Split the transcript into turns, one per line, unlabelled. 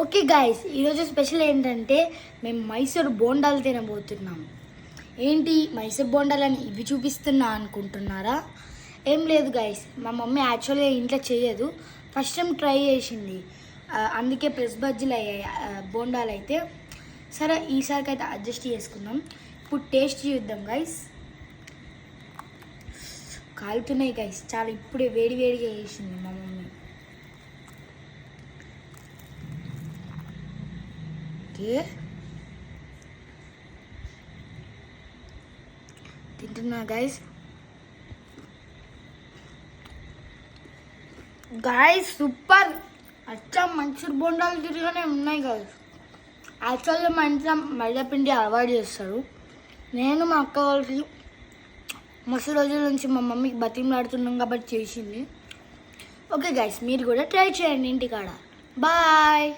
Okay guys ఈరోజు special ఏంటంటే మేము మైసూర్ బోండాలు తినబోతున్నాం. ఏంటి మైసూర్ బోండాలని ఇవి చూపిస్తున్నా అనుకుంటున్నారా? ఏం లేదు గాయస్ మా మమ్మీ యాక్చువల్గా ఇంట్లో చేయదు. ఫస్ట్ టైం ట్రై చేసింది. అందుకే ప్రెస్ బజ్జీలు అయ్యాయి. బోండాలు అయితే. సరే ఈసారికి అయితే అడ్జస్ట్ చేసుకుందాం. ఇప్పుడు టేస్ట్ చూద్దాం గైస్ కాలుతున్నాయి గైస్ చాలా ఇప్పుడే వేడి వేడిగా చేసింది మా మమ్మీ. ఓకే తింటున్నా గైస్ గాయస్ సూపర్ అచ్చా మంచి బొండాలు తిరిగానే ఉన్నాయి కదా యాక్చువల్గా మా ఇంట్లో మైదాపిండి అలవాటు చేస్తారు. నేను మా అక్క వాళ్ళకి మస్తు రోజుల నుంచి మా మమ్మీకి బతిమలాడుతున్నాం కాబట్టి చేసింది. ఓకే గైస్ మీరు కూడా ట్రై చేయండి ఇంటికాడ. బాయ్